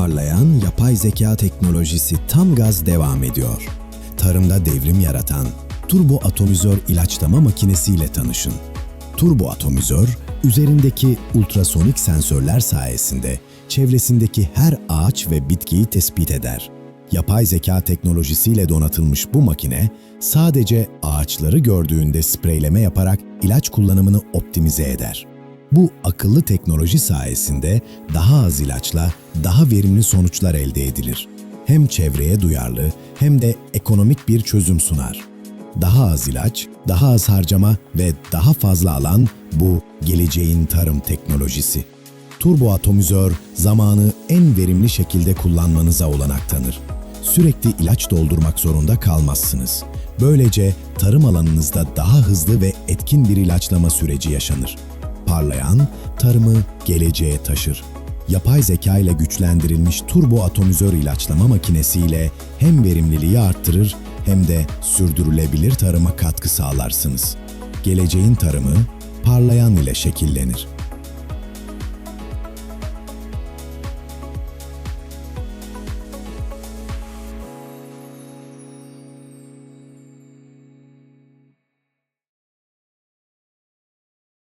Parlayan yapay zeka teknolojisi tam gaz devam ediyor. Tarımda devrim yaratan turbo atomizör ilaçlama makinesiyle tanışın. Turbo atomizör, üzerindeki ultrasonik sensörler sayesinde çevresindeki her ağaç ve bitkiyi tespit eder. Yapay zeka teknolojisiyle donatılmış bu makine sadece ağaçları gördüğünde spreyleme yaparak ilaç kullanımını optimize eder. Bu akıllı teknoloji sayesinde daha az ilaçla daha verimli sonuçlar elde edilir. Hem çevreye duyarlı hem de ekonomik bir çözüm sunar. Daha az ilaç, daha az harcama ve daha fazla alan bu geleceğin tarım teknolojisi. Turbo atomizör zamanı en verimli şekilde kullanmanıza olanak tanır. Sürekli ilaç doldurmak zorunda kalmazsınız. Böylece tarım alanınızda daha hızlı ve etkin bir ilaçlama süreci yaşanır. Parlayan tarımı geleceğe taşır. Yapay zeka ile güçlendirilmiş turbo atomizör ilaçlama makinesiyle hem verimliliği arttırır hem de sürdürülebilir tarıma katkı sağlarsınız. Geleceğin tarımı parlayan ile şekillenir.